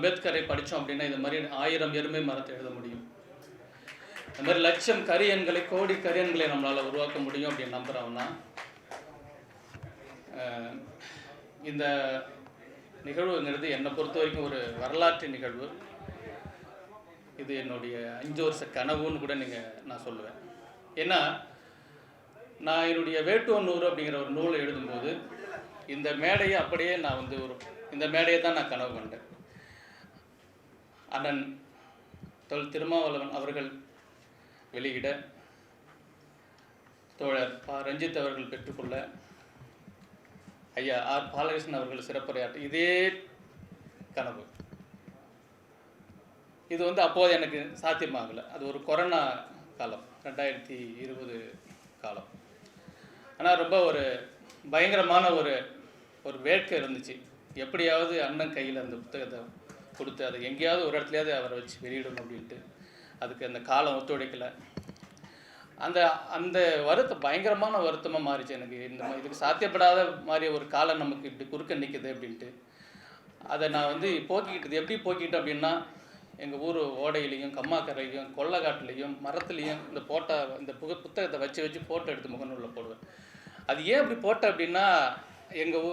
அம்பேத்கரை படித்தோம் அப்படின்னா இது மாதிரி ஆயிரம் எருமை மரத்தை எழுத முடியும். இந்த மாதிரி லட்சம் கரியன்களை கோடி கரியன்களை நம்மளால் உருவாக்க முடியும் அப்படின்னு நம்புகிறவனா இந்த நிகழ்வுங்கிறது என்னை பொறுத்த வரைக்கும் ஒரு வரலாற்று நிகழ்வு. இது என்னுடைய அஞ்சு வருஷ கனவுன்னு கூட நீங்கள் நான் சொல்லுவேன். ஏன்னா நான் என்னுடைய வேட்டுவநூறு அப்படிங்கிற ஒரு நூலை எழுதும்போது இந்த மேடையை அப்படியே நான் வந்து ஒரு இந்த மேடையை தான் நான் கனவு கண்டேன். அண்ணன் தொல் திருமாவளவன் அவர்கள் வெளியிட தோழர் ப. ரஞ்சித் அவர்கள் பெற்றுக்கொள்ள ஐயா ஆர். பாலகிருஷ்ணன் அவர்கள் சிறப்புரையாற்ற இதே கனவு. இது வந்து அப்போது எனக்கு சாத்தியமாகலை. அது ஒரு கொரோனா காலம் ரெண்டாயிரத்தி இருபது காலம். ஆனால் ரொம்ப ஒரு பயங்கரமான ஒரு ஒரு வேட்கை இருந்துச்சு. எப்படியாவது அண்ணன் கையில் அந்த புத்தகத்தை கொடுத்து அதை எங்கேயாவது ஒரு இடத்துலையாவது அவரை வச்சு வெளியிடணும் அப்படின்ட்டு. அதுக்கு அந்த காலம் ஒத்துழைக்கலை. அந்த அந்த வருத்தம் பயங்கரமான வருத்தமாக மாறிச்சு எனக்கு. இந்த இதுக்கு சாத்தியப்படாத மாதிரி ஒரு காலம் நமக்கு இப்படி குறுக்க நிற்குது அப்படின்ட்டு. அதை நான் வந்து போக்கிக்கிட்டது எப்படி போக்கிக்கிட்டேன் அப்படின்னா எங்கள் ஊர் ஓடையிலையும் கம்மாக்கரையிலையும் கொள்ளைக்காட்டுலேயும் மரத்துலேயும் இந்த போட்டோ இந்த புக புத்தகத்தை வச்சு வச்சு ஃபோட்டோ எடுத்து முகநூலில் போடுவேன். அது ஏன் அப்படி போட்டேன் அப்படின்னா எங்கள் ஊ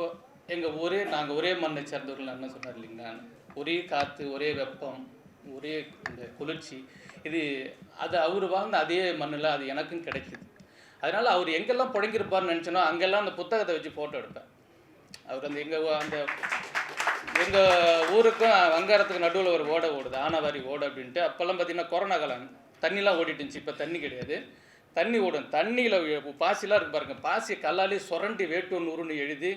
எங்கள் ஊரே நாங்கள் ஒரே மண்ணை சேர்ந்தவர்கள் என்ன சொன்னார் இல்லைங்களா? ஒரே காற்று ஒரே வெப்பம் ஒரே இந்த குளிர்ச்சி இது அது அவர் வாழ்ந்த அதே மண்ணில் அது எனக்கும் கிடைக்குது. அதனால் அவர் எங்கெல்லாம் புழங்கியிருப்பார்னு நினச்சனோ அங்கெல்லாம் அந்த புத்தகத்தை வச்சு ஃபோட்டோ எடுப்பேன். அவர் அந்த எங்கள் அந்த எங்கள் ஊருக்கும் வங்காரத்துக்கு நடுவில் ஒரு ஓடை ஓடுது ஆனவாரி ஓடை அப்படின்ட்டு. அப்போல்லாம் பார்த்தீங்கன்னா கொரோனா காலம் தண்ணிலாம் ஓடிட்டுருந்துச்சு இப்போ தண்ணி கிடையாது. தண்ணி ஓடும் தண்ணியில் பாசிலாம் இருக்கு பாருங்க பாசியை கல்லாலே சுரண்டி வேட்டூர் நூறுன்னு எழுதி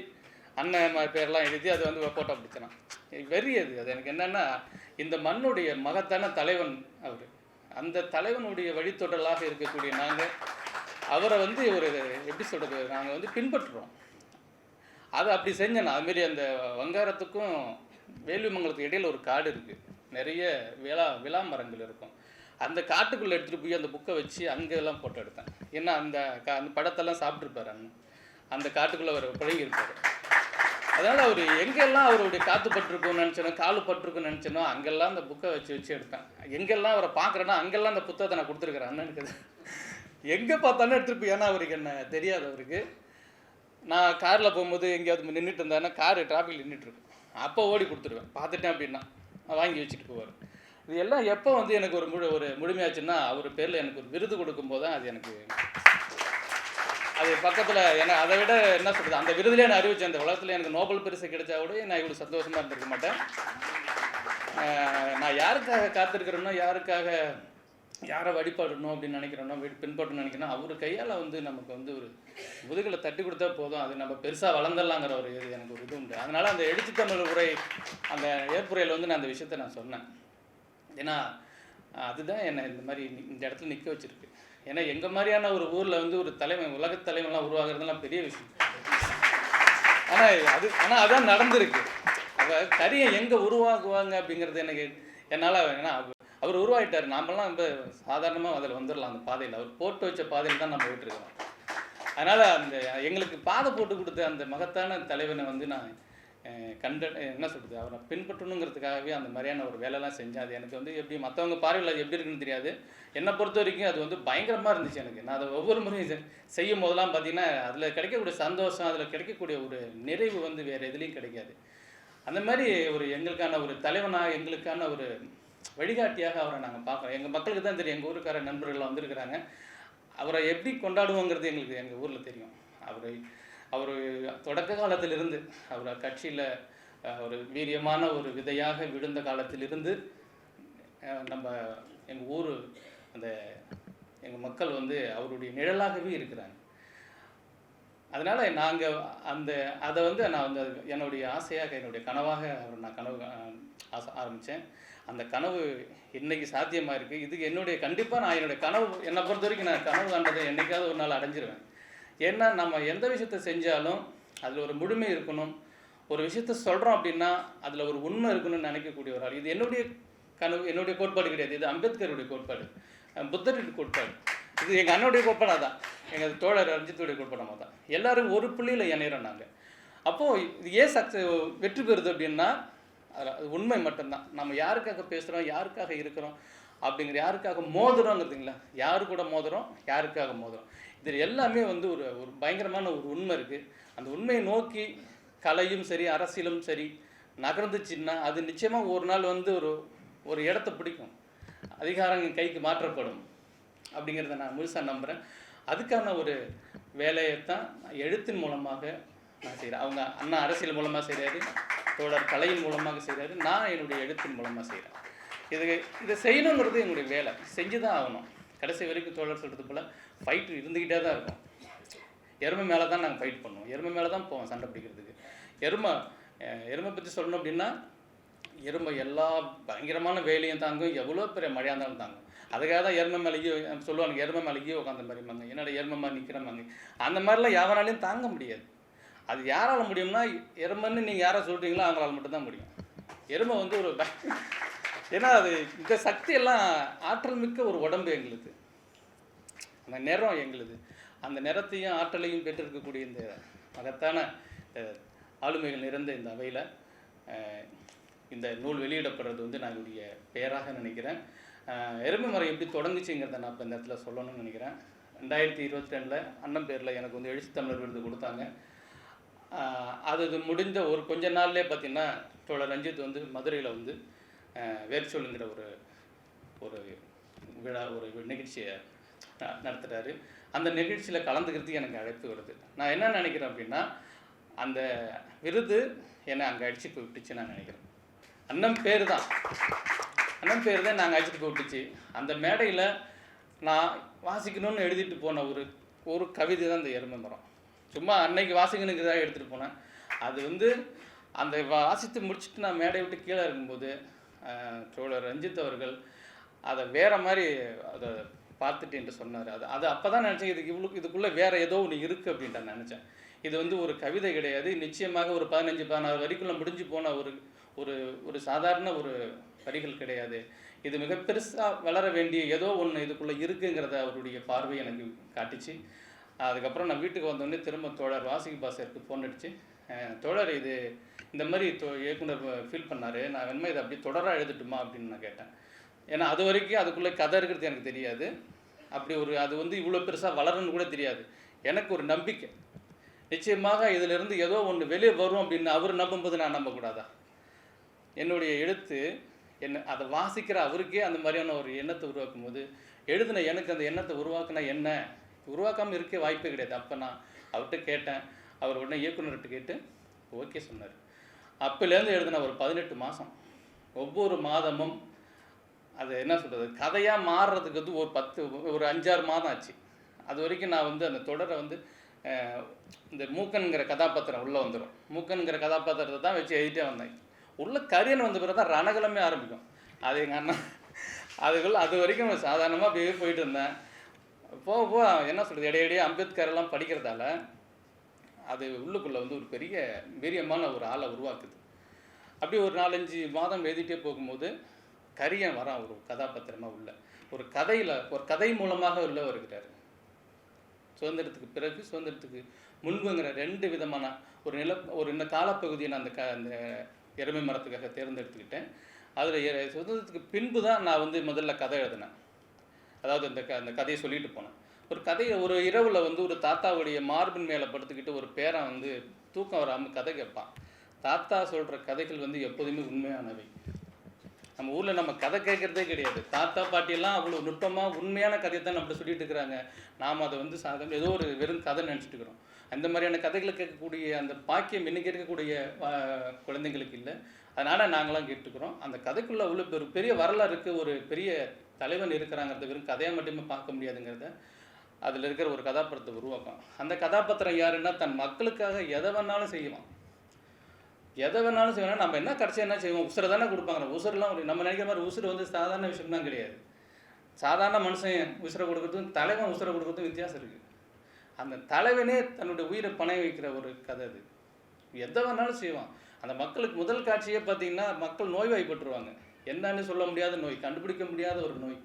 அண்ணன் ம- பேர்லாம் எழுதி அது வந்து ஃபோட்டோ பிடிச்சினான் வெறி அது. அது எனக்கு என்னென்னா இந்த மண்ணுடைய மகத்தான தலைவன் அவர். அந்த தலைவனுடைய வழித்தொடலாக இருக்கக்கூடிய நாங்கள் அவரை வந்து ஒரு எப்படி சொல்கிறது நாங்கள் வந்து பின்பற்றுறோம். அதை அப்படி செஞ்சேன் அதுமாரி அந்த வங்காரத்துக்கும் வேலுமங்கலத்துக்கு இடையில ஒரு காடு இருக்குது நிறைய விழா விழா மரங்கள் இருக்கும். அந்த காட்டுக்குள்ளே எடுத்துகிட்டு போய் அந்த புக்கை வச்சு அங்கெல்லாம் ஃபோட்டோ எடுத்தேன். ஏன்னா அந்த கா அந்த படத்தெல்லாம் சாப்பிட்ருப்பார் அண்ணன். அந்த காட்டுக்குள்ளே அவர் பழகியிருப்பார் அதனால் அவர் எங்கெல்லாம் அவருடைய காத்து பட்டிருக்கும்னு நினச்சனோ காலு பட்டிருக்குன்னு நினச்சனோ அங்கெல்லாம் அந்த புக்கை வச்சு வச்சு எடுப்பேன் எங்கெல்லாம் அவரை பார்க்குறேன்னா அங்கெல்லாம் அந்த புத்தகத்தை நான் கொடுத்துருக்குறேன். அண்ணனுக்கு எங்கே பார்த்தாலும் எடுத்துருப்பேன் ஏன்னா அவருக்கு என்ன தெரியாது அவருக்கு. நான் காரில் போகும்போது எங்கேயாவது நின்றுட்டு இருந்தாருன்னா கார் டிராஃபிக்கில் நின்றுட்டுருக்கும் அப்போ ஓடி கொடுத்துருவேன். பார்த்துட்டேன் அப்படின்னா வாங்கி வச்சுட்டு போவார் இது எல்லாம் எப்போ வந்து எனக்கு ஒரு முழு ஒரு முழுமையாச்சுன்னா அவர் பேரில் எனக்கு ஒரு விருது கொடுக்கும்போது தான் அது எனக்கு அது பக்கத்தில் ஏன்னா அதை விட என்ன சொல்கிறது அந்த விருதுலேயே நான் அறிவிச்சேன். அந்த உலகத்தில் எனக்கு நோபல் பரிசு கிடைச்சா கூட நான் இவ்வளோ சந்தோஷமாக இருந்திருக்க மாட்டேன். நான் யாருக்காக காத்திருக்கிறேனோ யாருக்காக யாரை வழிபடணும் அப்படின்னு நினைக்கிறேனோ வீடு பின்பற்றணும்னு நினைக்கிறேனோ அவர் கையால் வந்து நமக்கு வந்து ஒரு முதுகில் தட்டி கொடுத்தா போதும். அது நம்ம பெருசாக வளர்ந்துடலாங்கிற ஒரு இது எனக்கு ஒரு இது உண்டு. அதனால் அந்த எழுச்சி தமிழ் உரை அந்த ஏற்புரையில் வந்து நான் அந்த விஷயத்தை நான் சொன்னேன். ஏன்னா அதுதான் என்னை இந்த மாதிரி இந்த இடத்துல நிற்க வச்சுருக்கு. ஏன்னா எங்கள் மாதிரியான ஒரு ஊரில் வந்து ஒரு தலைமை உலகத் தலைமைலாம் உருவாகிறதுலாம் பெரிய விஷயம். ஆனால் அது ஆனால் அதான் நடந்திருக்கு. அவ கரியை எங்கே உருவாக்குவாங்க அப்படிங்கிறது எனக்கு என்னால் ஏன்னா அவர் உருவாகிட்டார் நாமெல்லாம் ரொம்ப சாதாரணமாக அதில் வந்துடலாம் அந்த பாதையில். அவர் போட்டு வச்ச பாதையில் தான் நம்ம போயிட்டுருக்கோம் அதனால் அந்த எங்களுக்கு பாதை போட்டு கொடுத்த அந்த மகத்தான தலைவனை வந்து நான் கண்ட என்ன சொல்கிறது அவரை பின்பற்றணுங்கிறதுக்காகவே அந்த மாதிரியான ஒரு வேலைலாம் செஞ்சேன். அது எனக்கு வந்து எப்படி மற்றவங்க பார்வையில் அது எப்படி இருக்குன்னு தெரியாது. என்னை பொறுத்த வரைக்கும் அது வந்து பயங்கரமாக இருந்துச்சு எனக்கு. நான் அதை ஒவ்வொரு முறையும் செய்யும் போதெல்லாம் பார்த்தீங்கன்னா அதில் கிடைக்கக்கூடிய சந்தோஷம் அதில் கிடைக்கக்கூடிய ஒரு நிறைவு வந்து வேறு எதுலேயும் கிடைக்காது. அந்த மாதிரி ஒரு எங்களுக்கான ஒரு தலைவனாக எங்களுக்கான ஒரு வழிகாட்டியாக அவரை நாங்கள் பார்க்குறோம். எங்கள் மக்களுக்கு தான் தெரியும். எங்கள் ஊருக்கார நண்பர்கள்லாம் வந்திருக்கிறாங்க. அவரை எப்படி கொண்டாடுவோங்கிறது எங்களுக்கு எங்கள் ஊரில் தெரியும். அவரை அவர் தொடக்க காலத்திலிருந்து அவர் கட்சியில் ஒரு வீரியமான ஒரு விதையாக விழுந்த காலத்திலிருந்து நம்ம எங்கள் ஊர் அந்த எங்கள் மக்கள் வந்து அவருடைய நிழலாகவே இருக்கிறாங்க. அதனால் நாங்கள் அந்த அதை வந்து நான் வந்து அது என்னுடைய ஆசையாக என்னுடைய கனவாக அவர் நான் கனவு ஆசை ஆரம்பித்தேன் அந்த கனவு இன்னைக்கு சாத்தியமாக இருக்குது இதுக்கு என்னுடைய கண்டிப்பாக நான் என்னுடைய கனவு என்னை பொறுத்த வரைக்கும் நான் கனவு கண்டதை என்றைக்காவது ஒரு நாள் அடைஞ்சிருவேன். ஏன்னா நம்ம எந்த விஷயத்தை செஞ்சாலும் அதில் ஒரு முழுமை இருக்கணும். ஒரு விஷயத்த சொல்கிறோம் அப்படின்னா அதில் ஒரு உண்மை இருக்கணும்னு நினைக்கக்கூடிய ஒரு ஆள். இது என்னுடைய கனவு என்னுடைய கோட்பாடு கிடையாது. இது அம்பேத்கருடைய கோட்பாடு. புத்தருடைய கோட்பாடு. இது எங்கள் அண்ணனுடைய கோட்பாடாக தான் எங்கள் தோழர் ரஞ்சித்துடைய கோட்பாடமாக தான் எல்லாரும் ஒரு புள்ளியில் இணையிறோம் நாங்கள் அப்போது இது ஏன் சக்ஸஸ் வெற்றி பெறுது அப்படின்னா அது உண்மை மட்டும்தான். நம்ம யாருக்காக பேசுகிறோம் யாருக்காக இருக்கிறோம் அப்படிங்கிற யாருக்காக மோதுறோங்கிறதுங்களா? யாரு கூட மோதுறோம் யாருக்காக மோதுறோம்? இது எல்லாமே வந்து ஒரு ஒரு பயங்கரமான ஒரு உண்மை இருக்குது அந்த உண்மையை நோக்கி கலையும் சரி அரசியலும் சரி நகர்ந்துச்சுன்னா அது நிச்சயமாக ஒரு நாள் வந்து ஒரு ஒரு இடத்த பிடிக்கும். அதிகாரம் கைக்கு மாற்றப்படும். அப்படிங்கிறத நான் முழுசாக நம்புகிறேன் அதுக்கான ஒரு வேலையை தான் எழுத்தின் மூலமாக நான் செய்கிறேன் அவங்க அண்ணா அரசியல் மூலமாக செய்கிறாரு தோழர் கலையின் மூலமாக செய்கிறாரு நான் என்னுடைய எழுத்தின் மூலமாக செய்கிறேன் இது இதை செய்யணுங்கிறது என்னுடைய வேலை. செஞ்சு தான் ஆகணும். கடைசி வரைக்கும் தோழர் சொல்கிறது போல் ஃபைட்டு இருந்துக்கிட்டே தான் இருக்கும். எருமை மேலே தான் நாங்கள் ஃபைட் பண்ணுவோம். எருமை மேலே தான் போவோம் சண்டை பிடிக்கிறதுக்கு. எருமை எருமை பற்றி சொல்லணும் அப்படின்னா எருமை எல்லா பயங்கரமான வேலையும் தாங்கும் எவ்வளோ பெரிய மழையாக இருந்தாலும் தாங்கும். அதுக்காக தான் எருமை மேலேயே சொல்லுவாங்க எருமை மேலேயே உட்காந்த மாதிரிம்பாங்க என்னோட எருமை மாதிரி நிற்கிறமாங்க அந்த மாதிரிலாம் எவனாலையும் தாங்க முடியாது. அது யாரால முடியும்னா எருமைன்னு நீங்கள் யாரை சொல்கிறீங்களோ அவங்களால மட்டும்தான் முடியும். எருமை வந்து ஒரு ஏன்னா அது இந்த சக்தி எல்லாம் ஆற்றல் மிக்க ஒரு உடம்பு எங்களுக்கு. அந்த நிறம் எங்களுது. அந்த நிறத்தையும் ஆற்றலையும் பெற்றிருக்கக்கூடிய இந்த மகத்தான ஆளுமைகள் நிறைந்த இந்த அவையில் இந்த நூல் வெளியிடப்படுறது வந்து நான் என்னுடைய பெயராக நினைக்கிறேன். அஹ், எருமை மரம் எப்படி தொடங்குச்சுங்கிறத நான் இப்போ இந்த இடத்துல சொல்லணும்னு நினைக்கிறேன். ரெண்டாயிரத்தி இருபத்தி ரெண்டில் அண்ணன் பேரில் எனக்கு வந்து எழுச்சி தமிழர் விருது கொடுத்தாங்க. அது முடிஞ்ச ஒரு கொஞ்ச நாள்லேயே பார்த்தீங்கன்னா தோழர் ரஞ்சித் வந்து மதுரையில் வந்து வேர்ச்சொல்லுங்கிற ஒரு ஒரு விழா ஒரு நிகழ்ச்சியை நடத்துகிறாரு அந்த நிகழ்ச்சியில் கலந்துக்கிறதுக்கு எனக்கு அழைப்பு வருது. நான் என்ன நினைக்கிறேன் அப்படின்னா அந்த விருது என்னை அங்கே அடித்து போய் விட்டுச்சு நான் நினைக்கிறேன். அண்ணன் பேர் தான். அண்ணன் பேர் தான் நாங்கள் அழைச்சிட்டு போய் விட்டுச்சு அந்த மேடையில் நான் வாசிக்கணும்னு எழுதிட்டு போன ஒரு ஒரு கவிதை தான் இந்த எருமை மரம். சும்மா அன்னைக்கு வாசிக்கணுங்கிறதாக எடுத்துகிட்டு போனேன். அது வந்து அந்த வாசித்து முடிச்சுட்டு நான் மேடை விட்டு கீழே இருக்கும்போது தோழர் ரஞ்சித் அவர்கள் அதை வேற மாதிரி அதை பார்த்துட்டேன்ட்டு சொன்னார். அது அது அப்போ தான் நினச்சேன் இதுக்கு இவ்வளோ இதுக்குள்ளே வேற ஏதோ ஒன்று இருக்குது அப்படின்ட்டு நான் நினச்சேன். இது வந்து ஒரு கவிதை கிடையாது. நிச்சயமாக ஒரு பதினஞ்சு பதினாறு வரிக்குள்ளே முடிஞ்சு போன ஒரு ஒரு ஒரு சாதாரண ஒரு வரிகள் கிடையாது. இது மிக பெருசாக வளர வேண்டிய ஏதோ ஒன்று இதுக்குள்ளே இருக்குங்கிறத அவருடைய பார்வை எனக்கு காட்டிச்சு. அதுக்கப்புறம் நான் வீட்டுக்கு வந்தோடனே திரும்ப தோழர் வாசிக்கு பாசருக்கு ஃபோன் அடிச்சு தொடர் தோழர் இது இந்த மாதிரி தோ இயக்குனர் ஃபீல் பண்ணார். நான் வேணுமா இதை அப்படியே தொடராக எழுதட்டுமா அப்படின்னு நான் கேட்டேன். ஏன்னா அது வரைக்கும் அதுக்குள்ளே கதை இருக்கிறது எனக்கு தெரியாது. அப்படி ஒரு அது வந்து இவ்வளோ பெருசாக வளரணும்னு கூட தெரியாது. எனக்கு ஒரு நம்பிக்கை. நிச்சயமாக இதிலிருந்து ஏதோ ஒன்று வெளியே வரும் அப்படின்னு அவர் நம்பும்போது நான் நம்பக்கூடாதா? என்னுடைய எழுத்து என்ன அதை வாசிக்கிற அவருக்கே அந்த மாதிரியான ஒரு எண்ணத்தை உருவாக்கும் போது எழுதின எனக்கு அந்த எண்ணத்தை உருவாக்குனா என்ன? உருவாக்காமல் இருக்க வாய்ப்பே கிடையாது. அப்போ நான் அவர்கிட்ட கேட்டேன். அவர் உடனே இயக்குநர்கிட்ட கேட்டு ஓகே சொன்னார். அப்போலேருந்து எழுதின ஒரு பதினெட்டு மாதம் ஒவ்வொரு மாதமும் அது என்ன சொல்கிறது கதையாக மாறுறதுக்கு வந்து ஒரு பத்து ஒரு அஞ்சாறு மாதம் ஆச்சு. அது வரைக்கும் நான் வந்து அந்த தொடரை வந்து இந்த மூக்கன்கிற கதாபாத்திரம் உள்ளே வந்துடும் மூக்கன்கிற கதாபாத்திரத்தை தான் வச்சு எழுதிட்டே வந்தேன். உள்ள கரியன் வந்த பிறகு தான் ரணகலமே ஆரம்பிக்கும். அது எங்கள் அண்ணன் அதுக்குள்ள அது வரைக்கும் சாதாரணமாக அப்படியே போயிட்டு இருந்தேன். போக போக என்ன சொல்கிறது இடையிடையே அம்பேத்கர் எல்லாம் படிக்கிறதால அது உள்ளுக்குள்ளே வந்து ஒரு பெரிய வீரியமான ஒரு ஆளை உருவாக்குது. அப்படி ஒரு நாலஞ்சு மாதம் எழுதிட்டே போகும்போது கரியன் வரான் ஒரு கதாபாத்திரமாக உள்ள ஒரு கதையில் ஒரு கதை மூலமாக உள்ள வருகிறார். சுதந்திரத்துக்கு பிறகு சுதந்திரத்துக்கு முன்புங்கிற ரெண்டு விதமான ஒரு நில ஒரு இந்த காலப்பகுதியை நான் அந்த க அந்த எருமை மரத்துக்காக தேர்ந்தெடுத்துக்கிட்டேன். அதில் சுதந்திரத்துக்கு பின்பு தான் நான் வந்து முதல்ல கதை எழுதினேன். அதாவது அந்த க அந்த கதையை சொல்லிட்டு போனேன். ஒரு கதையை ஒரு இரவில் வந்து ஒரு தாத்தாவுடைய மார்பின் மேலே படுத்துக்கிட்டு ஒரு பேரன் வந்து தூக்கம் வராமல் கதை கேட்பான். தாத்தா சொல்கிற கதைகள் வந்து எப்போதுமே உண்மையானவை. நம்ம ஊரில் நம்ம கதை கேட்குறதே கிடையாது. தாத்தா பாட்டியெல்லாம் அவ்வளோ நுட்பமாக உண்மையான கதையை தான் நம்மள சொல்லிட்டு இருக்கிறாங்க. நாம் அதை வந்து சாதாரண ஏதோ ஒரு வெறும் கதை நினச்சிட்டு இருக்கிறோம். அந்த மாதிரியான கதைகளை கேட்கக்கூடிய அந்த பாக்கியம் இன்னைக்கு இருக்கக்கூடிய குழந்தைங்களுக்கு இல்லை. அதனால் நாங்களாம் கேட்டுக்கிறோம். அந்த கதைக்குள்ளே உள்ள ஒரு பெரிய வரலாறு இருக்குது ஒரு பெரிய தலைவன் இருக்கிறாங்கிறத வெறும் கதையை மட்டுமே பார்க்க முடியாதுங்கிறத அதில் இருக்கிற ஒரு கதாபாத்திரத்தை உருவாக்கும் அந்த கதாபாத்திரம் யாருன்னா தன் மக்களுக்காக எதை வேணாலும் செய்வான். எதை வேணாலும் செய்வோம்னா நம்ம என்ன கடைசி என்ன செய்வோம்? உசுரை தானே கொடுப்பாங்க. உசுரெலாம் நம்ம நினைக்கிற மாதிரி உசுறு வந்து சாதாரண விஷயம் தான் கிடையாது. சாதாரண மனுஷன் உசுரை கொடுக்குறதும் தலைவன் உசுரை கொடுக்குறதும் வித்தியாசம் இருக்குது அந்த தலைவனே தன்னுடைய உயிரை பணைய வைக்கிற ஒரு கதை அது. எதை வேணாலும் செய்வான். அந்த மக்களுக்கு முதல் காட்சியே பார்த்தீங்கன்னா மக்கள் நோய்வாய்ப்பட்டுருவாங்க. என்னன்னு சொல்ல முடியாத நோய் கண்டுபிடிக்க முடியாத ஒரு நோய்.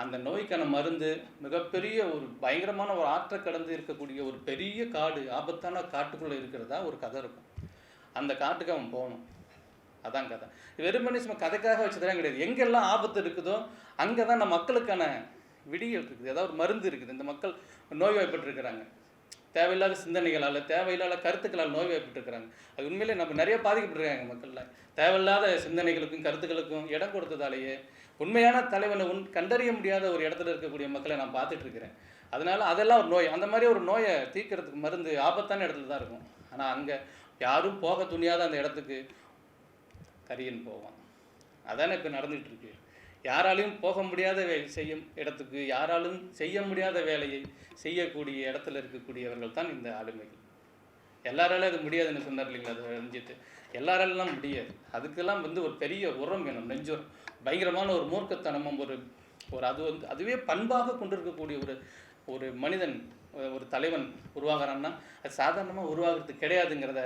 அந்த நோய்க்கான மருந்து மிகப்பெரிய ஒரு பயங்கரமான ஒரு ஆற்றை கடந்து இருக்கக்கூடிய ஒரு பெரிய காடு ஆபத்தான காட்டுக்குள்ளே இருக்கிறதா ஒரு கதை இருக்கும். அந்த காட்டுக்கு அவன் போகணும். அதான் கதை. வெறுமனே சும்மா கதைக்காக வச்சதெல்லாம் கிடையாது. எங்கெல்லாம் ஆபத்து இருக்குதோ அங்கே தான் நம்ம மக்களுக்கான விடியல் இருக்குது. ஏதாவது ஒரு மருந்து இருக்குது. இந்த மக்கள் நோய்வாய்ப்பட்டிருக்கிறாங்க. தேவையில்லாத சிந்தனைகளால் தேவையில்லாத கருத்துக்களால் நோய்வாய்ப்பட்டிருக்கிறாங்க. அது உண்மையிலே நம்ம நிறைய பாதிக்கப்பட்டிருக்காங்க மக்களில். தேவையில்லாத சிந்தனைகளுக்கும் கருத்துக்களுக்கும் இடம் கொடுத்ததாலேயே உண்மையான தலைவனை உன் கண்டறிய முடியாத ஒரு இடத்துல இருக்கக்கூடிய மக்களை நான் பார்த்துட்டு இருக்கிறேன் அதனால அதெல்லாம் ஒரு நோய். அந்த மாதிரி ஒரு நோயை தீர்க்கறதுக்கு மருந்து ஆபத்தான இடத்துல தான் இருக்கும். ஆனால் அங்கே யாரும் போக துணியாத அந்த இடத்துக்கு கரியன் போவான். அதானே இப்போ நடந்துகிட்டு இருக்கு யாராலையும் போக முடியாத வே செய்யும் இடத்துக்கு யாராலும் செய்ய முடியாத வேலையை செய்யக்கூடிய இடத்துல இருக்கக்கூடியவர்கள் தான் இந்த ஆளுமைகள். எல்லாராலும் அது முடியாதுன்னு சொன்னார் இல்லைங்களா அது ரஞ்சித்து எல்லாராலாம் முடியாது. அதுக்கெல்லாம் வந்து ஒரு பெரிய உரம் வேணும் நெஞ்சுரம் பயங்கரமான ஒரு மூர்க்கத்தனமும் ஒரு ஒரு அது வந்து அதுவே பண்பாக கொண்டிருக்கக்கூடிய ஒரு ஒரு மனிதன் ஒரு- தலைவன் உருவாகிறான்னா அது சாதாரணமாக உருவாகிறது கிடையாதுங்கிறத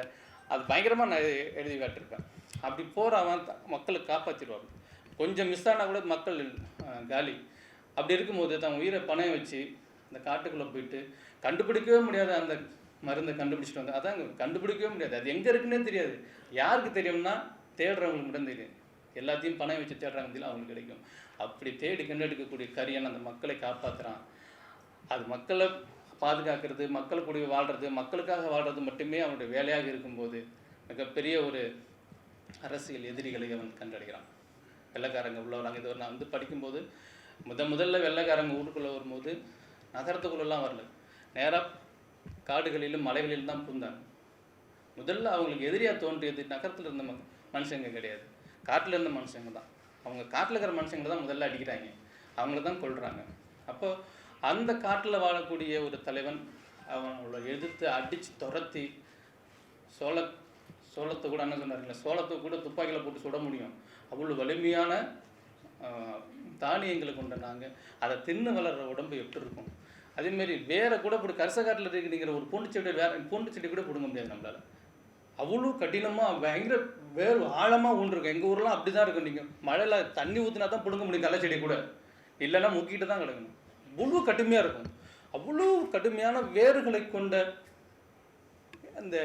அது பயங்கரமாக நான் எழுதி காட்டியிருப்பேன் அப்படி போகிறவன் மக்களை காப்பாற்றிடுவாங்க கொஞ்சம் மிஸ் ஆனால் கூட மக்கள் காலி. அப்படி இருக்கும்போது தன் உயிரை பணம் வச்சு அந்த காட்டுக்குள்ளே போயிட்டு கண்டுபிடிக்கவே முடியாத அந்த மருந்தை கண்டுபிடிச்சிட்டு வந்து அதான் கண்டுபிடிக்கவே முடியாது. அது எங்கே இருக்குன்னே தெரியாது. யாருக்கு தெரியும்னா தேடுறவங்களுக்கு மட்டும் தெரியும். எல்லாத்தையும் பணம் வச்சு தேடுறாங்க பதிலா அவங்களுக்கு கிடைக்கும். அப்படி தேடி கண்டெடுக்கக்கூடிய கரியன் அந்த மக்களை காப்பாற்றுறான் அது மக்களை பாதுகாக்கிறது மக்கள் கூட வாழ்கிறது மக்களுக்காக வாழ்கிறது மட்டுமே அவனுடைய வேலையாக இருக்கும்போது மிகப்பெரிய ஒரு அரசியல் எதிரிகளை அவன் கண்டடைகிறான். வெள்ளக்காரங்க உள்ள வராங்க இது நான் வந்து படிக்கும்போது முத முதல்ல வெள்ளைக்காரங்க ஊருக்குள்ளே வரும்போது நகரத்துக்குள்ளெல்லாம் வரல. நேராக காடுகளிலும் மலைகளிலும் தான் பூந்தாங்க முதல்ல அவங்களுக்கு எதிரியாக தோன்றியது நகரத்தில் இருந்த ம- மனுஷங்க கிடையாது. காட்டில் இருந்த மனுஷங்க தான். அவங்க காட்டில் இருக்கிற மனுஷங்களை தான் முதல்ல அடிக்கிறாங்க. அவங்கள தான் கொள்கிறாங்க அப்போ அந்த காட்டில் வாழக்கூடிய ஒரு தலைவன் அவனோட எதிர்த்து அடித்து துரத்தி சோள சோளத்தை கூட என்ன சொன்னாருங்களா சோளத்தை கூட துப்பாக்கியில் போட்டு சுட முடியும். அவ்வளோ வலிமையான தானியங்களை கொண்ட நாங்கள் அதை தின்னு வளர்கிற உடம்பு எப்படி இருக்கும்? அதேமாரி வேற கூட இப்படி கரசக்காட்டில் இருக்கிற ஒரு பூண்டு செடி வேற பூண்டு செடி கூட பிடுங்க முடியாது நம்மளால. அவ்வளோ கடினமாக பயங்கர வேர் ஆழமாக ஊன்றிருக்கும். எங்கள் ஊர்லாம் அப்படி தான் இருக்கும். நீங்கள் மழையில் தண்ணி ஊற்றினா தான் பிடுங்க முடியும் கடலை செடி கூட. இல்லைன்னா முக்கிட்டு தான் கிடக்கணும் அவ்வளோ கடுமையாக இருக்கும். அவ்வளோ கடுமையான வேர்களை கொண்ட அந்த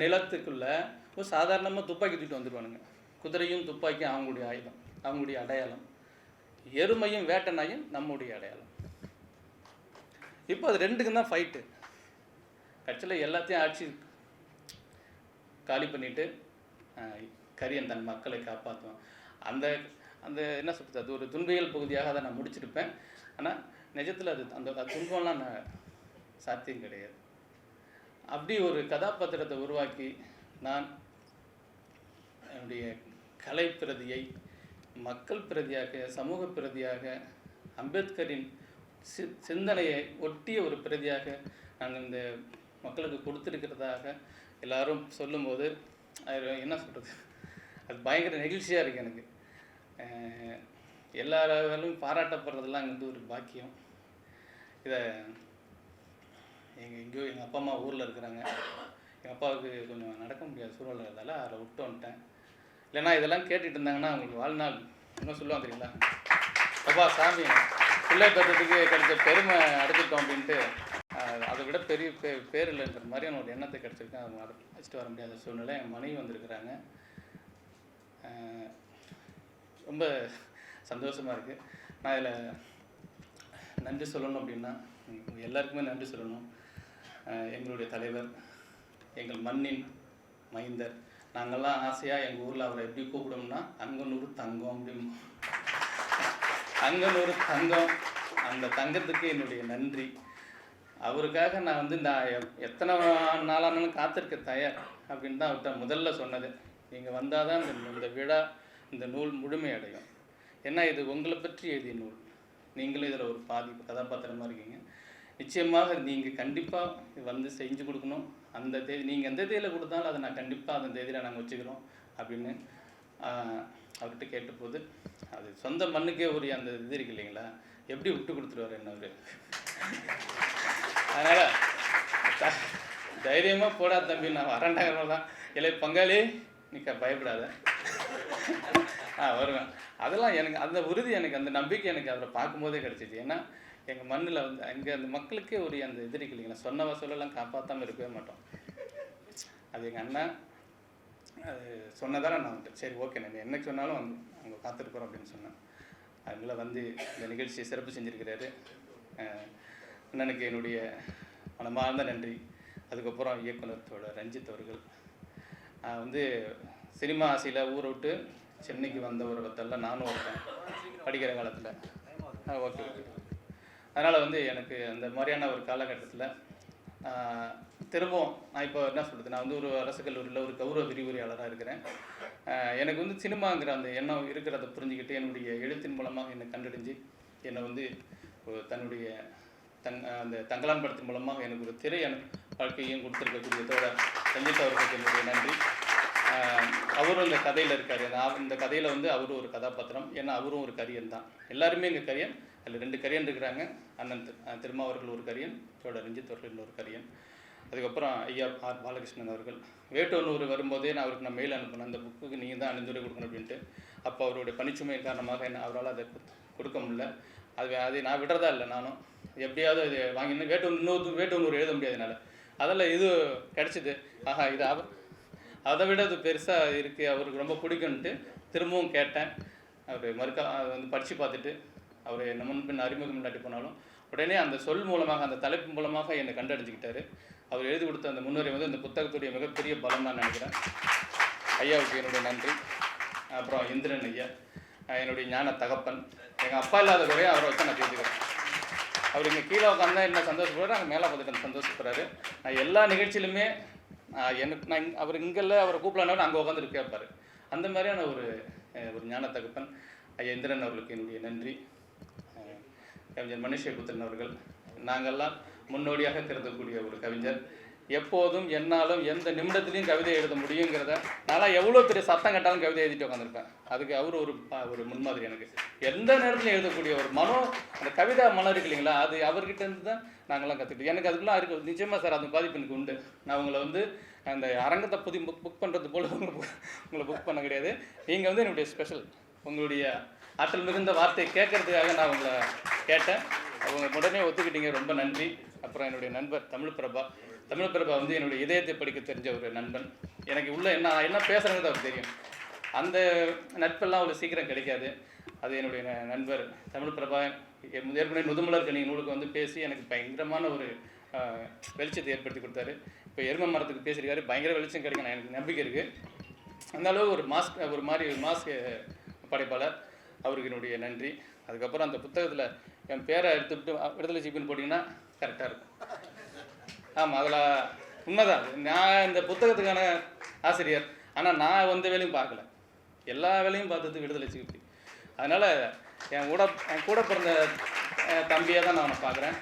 நிலத்துக்குள்ள ஒரு சாதாரணமாக துப்பாக்கி தூக்கிட்டு வந்துடுவானுங்க குதிரையும் துப்பாக்கியும் அவங்களுடைய ஆயுதம் அவங்களுடைய அடையாளம். எருமையும் வேட்டை நாயும் நம்முடைய அடையாளம். இப்போ அது ரெண்டுக்கும் தான் ஃபைட்டு கட்சியில் எல்லாத்தையும் ஆட்சி காலி பண்ணிட்டு கரியன் தன் மக்களை காப்பாற்றுவான் அந்த அந்த என்ன சொல்கிறது அது ஒரு துன்பியல் பகுதியாக அதை நான் முடிச்சிருப்பேன். ஆனால் நிஜத்தில் அது அந்த துன்பம்லாம் நான் சாத்தியம் கிடையாது. அப்படி ஒரு கதாபாத்திரத்தை உருவாக்கி நான் என்னுடைய கலை பிரதியை மக்கள் பிரதியாக சமூக பிரதியாக அம்பேத்கரின் சி சிந்தனையை ஒட்டிய ஒரு பிரதியாக நாங்கள் இந்த மக்களுக்கு கொடுத்துருக்கிறதாக எல்லாரும் சொல்லும்போது அது என்ன சொல்கிறது அது பயங்கர நெகிழ்ச்சியாக இருக்குது எனக்கு. எல்லாராலும் பாராட்டப்படுறதெல்லாம் வந்து ஒரு பாக்கியம். இதை எங்கள் எங்கேயோ எங்கள் அப்பா அம்மா ஊரில் இருக்கிறாங்க. எங்கள் அப்பாவுக்கு கொஞ்சம் நடக்க முடியாத சூழல் இருந்தால அதை விட்டு வந்துட்டேன். இல்லைன்னா இதெல்லாம் கேட்டுட்டு இருந்தாங்கன்னா அவங்களுக்கு வாழ்நாள் இன்னும் சொல்லுவாங்க தெரியுங்களா? அப்பா சாமி பிள்ளை பெற்றதுக்கு கிடைச்ச பெருமை அடைச்சிட்டோம் அப்படின்ட்டு அதை விட பெரிய பே பேர் இல்லைன்ற மாதிரியான ஒரு எண்ணத்தை கிடச்சிருக்கேன் அவங்க அடை- அழைச்சிட்டு வர முடியாத சூழ்நிலை. என் மனைவி வந்திருக்கிறாங்க. ரொம்ப சந்தோஷமாக இருக்குது நான் இதில் நன்றி சொல்லணும் அப்படின்னா எல்லாருக்குமே நன்றி சொல்லணும். எங்களுடைய தலைவர் எங்கள் மண்ணின் மைந்தர். நாங்கள்லாம் ஆசையாக எங்கள் ஊரில் அவரை எப்படி கூப்பிடுவோம்னா அங்கனூர் தங்கம் அப்படின்னு அங்கனூர் தங்கம். அந்த தங்கத்துக்கு என்னுடைய நன்றி. அவருக்காக நான் வந்து நான் எத்தனை நாளானாலும் காத்திருக்க தயார் அப்படின்னு தான் அவர்கிட்ட முதல்ல சொன்னது. நீங்கள் வந்தால் தான் இந்த இந்த விழா இந்த நூல் முழுமையடையும். ஏன்னா இது உங்களை பற்றி எழுதிய நூல். நீங்களும் இதில் ஒரு பாதி கதாபாத்திரமாக இருக்கீங்க. நிச்சயமாக நீங்கள் கண்டிப்பாக வந்து செஞ்சு கொடுக்கணும். அந்த தேதி நீங்கள் எந்த தேதியில் கொடுத்தாலும் அதை நான் கண்டிப்பாக அந்த தேதியில் நாங்கள் வச்சுக்கிறோம் அப்படின்னு அவர்கிட்ட கேட்டபோது அது சொந்த மண்ணுக்கே உரிய அந்த இது இருக்கு இல்லைங்களா? எப்படி விட்டு கொடுத்துருவாரு என்ன அவர்? அதனால் தைரியமாக போடா தம்பி நான் வரேன்டாங்க தான் இல்லை பங்காளி நீக்க பயப்படாத. ஆ வருவேன். அதெல்லாம் எனக்கு அந்த உறுதி எனக்கு அந்த நம்பிக்கை எனக்கு அதில் பார்க்கும்போதே கிடச்சிச்சு ஏன்னா எங்கள் மண்ணில் வந்து அங்கே அந்த மக்களுக்கே ஒரு அந்த இது இருக்கு இல்லைங்களா? சொன்னவ சொல்லலாம் காப்பாற்றாமல் இருக்கவே மாட்டோம். அது எங்கள் அண்ணா அது சொன்னதால நான் வந்துட்டு சரி ஓகே நான் என்னைக்கு சொன்னாலும் வந்து அவங்க காத்திருக்கிறோம் அப்படின்னு சொன்னேன். அதனால் வந்து இந்த நிகழ்ச்சியை சிறப்பு செஞ்சுருக்கிறாரு. அண்ணனுக்கு என்னுடைய மனமார்ந்த நன்றி. அதுக்கப்புறம் இயக்குனர் தோழர் ரஞ்சித் அவர்கள். நான் வந்து சினிமா ஆசையில் ஊரை விட்டு சென்னைக்கு வந்த ஒரு இடத்துல நானும் ஒருத்தன் படிக்கிற காலத்தில். Okay okay. அதனால் வந்து எனக்கு அந்த மாதிரியான ஒரு காலகட்டத்தில் திரும்பவும் நான் இப்போ என்ன சொல்கிறது நான் வந்து ஒரு அரசு கல்லூரியில் ஒரு கௌரவ விரிவுரையாளராக இருக்கிறேன். எனக்கு வந்து சினிமாங்கிற அந்த எண்ணம் இருக்கிறத புரிஞ்சுக்கிட்டு என்னுடைய எழுத்தின் மூலமாக என்னை கண்டறிஞ்சு என்னை வந்து தன்னுடைய தங் அந்த தங்கலான் படத்தின் மூலமாக எனக்கு ஒரு திரை அனு- வாழ்க்கையும் கொடுத்துருக்கக்கூடிய தோழர் ரஞ்சித் அவர்களுக்கு என்னுடைய நன்றி. அவரும் இந்த கதையில் இருக்கார். நான் இந்த கதையில் வந்து அவரும் ஒரு கதாபாத்திரம். ஏன்னா அவரும் ஒரு கரியன் தான். எல்லாருமே இங்கே கரியன். அதில் ரெண்டு கரியன் இருக்கிறாங்க. அண்ணன் திருமாவர்கள் ஒரு கரியன் தோழர் ரஞ்சித் அவர்கள் இன்னொரு கரியன். அதுக்கப்புறம் ஐயா ஆர் பாலகிருஷ்ணன் அவர்கள். வேட்டூர் வரும்போதே நான் அவருக்கு நான் மெயில் அனுப்பினேன். அந்த புக்குக்கு நீங்கள் தான் அணிந்துரை கொடுக்கணும் அப்படின்ட்டு. அப்போ அவருடைய பணிச்சுமை காரணமாக என்ன அவரால் அதை கொடுக்க முடியல. அது அதை நான் விடுறதா இல்லை நானும். எப்படியாவது இது வாங்கினேன் வேட்டூர் இன்னொரு வேட்டூர் எழுத முடியாது என்னால். அதில் இது கிடச்சிது. ஆஹா இது அவர் அதை விட அது பெருசாக இருக்குது அவருக்கு ரொம்ப பிடிக்கும்ன்ட்டு திரும்பவும் கேட்டேன். அவர் மறுக்கா அதை வந்து படித்து பார்த்துட்டு அவர் என்ன முன்பின் அறிமுகம் இல்லாட்டி போனாலும் உடனே அந்த சொல் மூலமாக அந்த தலைப்பு மூலமாக என்னை கண்டடைஞ்சிக்கிட்டாரு. அவர் எழுதி கொடுத்த அந்த முன்னுரை வந்து அந்த புத்தகத்துடைய மிகப்பெரிய பலம் நான் நினைக்கிறேன். ஐயாவுக்கு என்னுடைய நன்றி. அப்புறம் இந்திரன் ஐயா என்னுடைய ஞான தகப்பன். எங்கள் அப்பா இல்லாத குறையை அவரை வச்சு நான் பேசிக்கிறேன். அவர் இங்கே கீழே உட்காந்தா என்ன சந்தோஷப்படுறாரு அங்கே மேலே பார்த்துட்டு சந்தோஷப்படுறாரு. நான் எல்லா நிகழ்ச்சியிலுமே எனக்கு நான் இங்க- அவர் இங்கே அவரை கூப்பிடலான்னு அங்கே உட்காந்துட்டு கேட்பார். அந்த மாதிரியான ஒரு ஒரு ஞான தகப்பன் ஐயா இந்திரன் அவர்களுக்கு என்னுடைய நன்றி. கவிஞர் மனுஷபுத்திரன் அவர்கள். நாங்கள்லாம் முன்னோடியாக கருதக்கூடிய ஒரு கவிஞர். எப்போதும் என்னாலும் எந்த நிமிடத்துலையும் கவிதை எழுத முடியுங்கிறத நான்லாம் எவ்வளோ பெரிய சத்தம் கட்டாலும் கவிதை எழுதிட்டு உட்காந்துருப்பேன் அதுக்கு அவர் ஒரு ஒரு முன்மாதிரி எனக்கு. எந்த நேரத்துலையும் எழுதக்கூடிய ஒரு மனம் அந்த கவிதா மனம் இருக்கு இல்லைங்களா அது அவர்கிட்ட இருந்து தான் நாங்கள்லாம் கற்றுக்கிட்டோம் எனக்கு அதுக்குலாம் இருக்குது நிச்சயமாக சார் அந்த பாதிப்பு எனக்கு உண்டு. நான் உங்களை வந்து அந்த அரங்கத்தை புதி புக் புக் பண்ணுறது போல உங்களை புக் பண்ண கிடையாது. நீங்கள் வந்து என்னுடைய ஸ்பெஷல் உங்களுடைய ஆற்றல் மிகுந்த வார்த்தையை கேட்கறதுக்காக நான் உங்களை கேட்டேன். அவங்க உடனே ஒத்துக்கிட்டீங்க. ரொம்ப நன்றி. அப்புறம் என்னுடைய நண்பர் தமிழ் பிரபா. தமிழ் பிரபா வந்து என்னுடைய இதயத்தை படிக்க தெரிஞ்ச ஒரு நண்பன். எனக்கு உள்ள என்ன என்ன பேசுகிறேங்கிறது அவர் தெரியும். அந்த நட்பெல்லாம் அவ்வளோ சீக்கிரம் கிடைக்காது. அது என்னுடைய ந- நண்பர் தமிழ் பிரபா ஏற்கனவே நுதுமலர் கணி நூலுக்கு வந்து பேசி எனக்கு பயங்கரமான ஒரு வெளிச்சத்தை ஏற்படுத்தி கொடுத்தாரு. இப்போ எரும மரத்துக்கு பேசியிருக்காரு. பயங்கர வெளிச்சம் கிடைக்கும். நான் எனக்கு நம்பிக்கை இருக்குது அந்த அளவு ஒரு மாஸ்க் ஒரு மாதிரி ஒரு மாஸ்க் படைப்பாளர். அவருக்கு என்னுடைய நன்றி. அதுக்கப்புறம் அந்த புத்தகத்தில் என் பேரை எடுத்துக்கிட்டு விடுதலை சிப்பின்னு போட்டிங்கன்னா கரெக்டாக இருக்கும். ஆமாம் அதில் உண்மைதான். நான் இந்த புத்தகத்துக்கான ஆசிரியர். ஆனால் நான் எந்த வேலையும் பார்க்கல. எல்லா வேலையும் பார்த்தது விடுதலை சிகிச்சை. அதனால் என் கூட என் கூட பிறந்த தம்பியாக தான் நான் பார்க்குறேன்.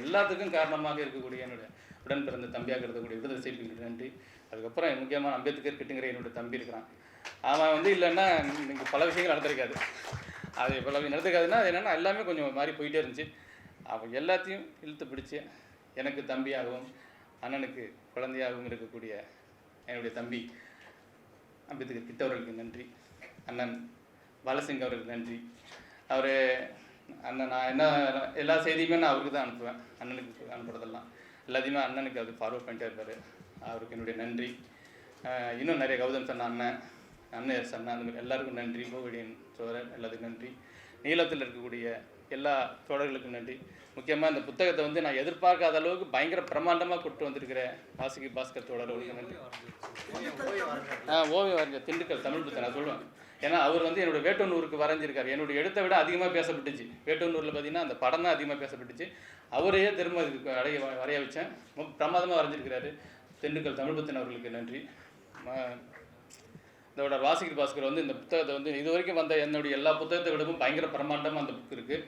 எல்லாத்துக்கும் காரணமாக இருக்கக்கூடிய என்னுடைய உடன் பிறந்த தம்பியாக இருக்கக்கூடிய விடுதலை சிற்பிகளுக்கு நன்றி. அதுக்கப்புறம் முக்கியமாக அம்பேத்கர் கிட்டுங்கிற என்னுடைய தம்பி இருக்கிறான். அவன் வந்து இல்லைன்னா நீங்கள் பல விஷயங்கள் நடந்திருக்காது. அது பல நடந்திருக்காதுன்னா அது என்னென்னா எல்லாமே கொஞ்சம் மாறி போயிட்டே இருந்துச்சு. அவன் எல்லாத்தையும் இழுத்து பிடிச்சி எனக்கு தம்பியாகவும் அண்ணனுக்கு குழந்தையாகவும் இருக்கக்கூடிய என்னுடைய தம்பி அம்பேத்கர் கிட்டவர்களுக்கு நன்றி. அண்ணன் பாலசிங் அவருக்கு நன்றி. அவர் அண்ணன் நான் என்ன எல்லா செய்தியுமே நான் அவருக்கு தான் அனுப்புவேன். அண்ணனுக்கு அனுப்புறதெல்லாம். எல்லாத்தையுமே அண்ணனுக்கு அது ஃபார்வர்ட் பண்ணிட்டே இருப்பார். அவருக்கு என்னுடைய நன்றி. இன்னும் நிறைய கௌதம் சொன்ன அண்ணன் அண்ணன் அண்ணா அந்த மாதிரி எல்லாருக்கும் நன்றி. கோவிடியன் சோழர் எல்லாத்துக்கும் நன்றி. நீளத்தில் இருக்கக்கூடிய எல்லா தோழர்களுக்கும் நன்றி. முக்கியமாக இந்த புத்தகத்தை வந்து நான் எதிர்பார்க்காத அளவுக்கு பயங்கர பிரமாண்டமாக கொண்டு வந்திருக்கிறேன் வாசுகி பாஸ்கர் தோழர்களுக்கு ஆ ஓவியம் வரைஞ்ச திண்டுக்கல் தமிழ் புத்தகம் நான் சொல்லுவேன். ஏன்னா அவர் வந்து என்னோட வேட்டூனூருக்கு வரைஞ்சிருக்காரு. என்னுடைய எழுத்தை விட அதிகமாக பேசப்பட்டுச்சு. வேட்டூனூரில் பார்த்தீங்கன்னா அந்த படம் தான் அதிகமாக பேசப்பட்டுச்சு. அவரையே திரும்ப அடைய வரைய வச்சேன். ரொம்ப பிரமாதமாக வரைஞ்சிருக்கிறாரு திண்டுக்கல் தமிழ் புத்தன் அவர்களுக்கு நன்றி. இதோட வாசிகர் பாஸ்கர் வந்து இந்த புத்தகத்தை வந்து இது வரைக்கும் வந்த என்னுடைய எல்லா புத்தகத்தை விடவும் பயங்கர பிரமாண்டமாக அந்த புக் இருக்குது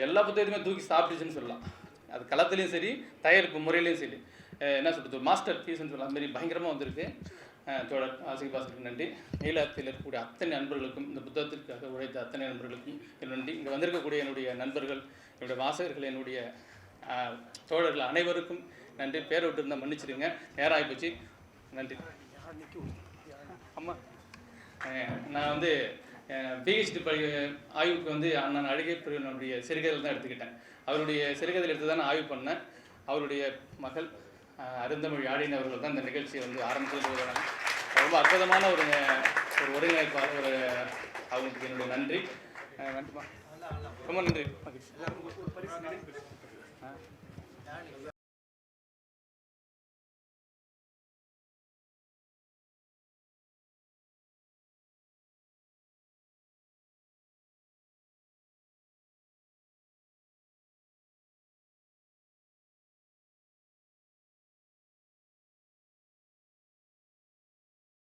எல்லா புத்தகத்தையுமே தூக்கி சாப்பிட்டுச்சுன்னு சொல்லலாம். அது களத்துலேயும் சரி தயாரிப்பு முறையிலையும் சரி. என்ன சொல்கிறது மாஸ்டர் பீஸ்ன்னு சொல்லலாம். மாதிரி பயங்கரமாக வந்திருக்கு. தோழர் வாசிகர் பாஸ்கருக்கு நன்றி. நீலத்தில் இருக்கக்கூடிய அத்தனை நண்பர்களுக்கும் இந்த புத்தகத்திற்காக உழைத்த அத்தனை நண்பர்களுக்கும் நன்றி. இங்கே வந்திருக்கக்கூடிய என்னுடைய நண்பர்கள் என்னுடைய வாசகர்கள் என்னுடைய தோழர்கள் அனைவருக்கும் நன்றி. பேர் விட்டு இருந்தால் மன்னிச்சிடுங்க. நேரம் ஆகிப்போச்சு நன்றி. அம்மா. அஹ் நான் வந்து பிஹெச்டி படி ஆய்வுக்கு வந்து அண்ணன் அழகை பிரிவினுடைய சிறுகதையில் தான் எடுத்துக்கிட்டேன். அவருடைய சிறுகதையில் எடுத்து தான் ஆய்வு பண்ணேன். அவருடைய மகள் அருந்தமிழ் ஆடின அவர்கள் தான் இந்த நிகழ்ச்சியை வந்து ஆரம்பிச்சது ரொம்ப அற்புதமான ஒரு ஒரு ஒருங்கிணைப்பாளர் ஒரு அவங்களுக்கு என்னுடைய நன்றி. ரொம்ப நன்றி. மகிழ்ச்சி.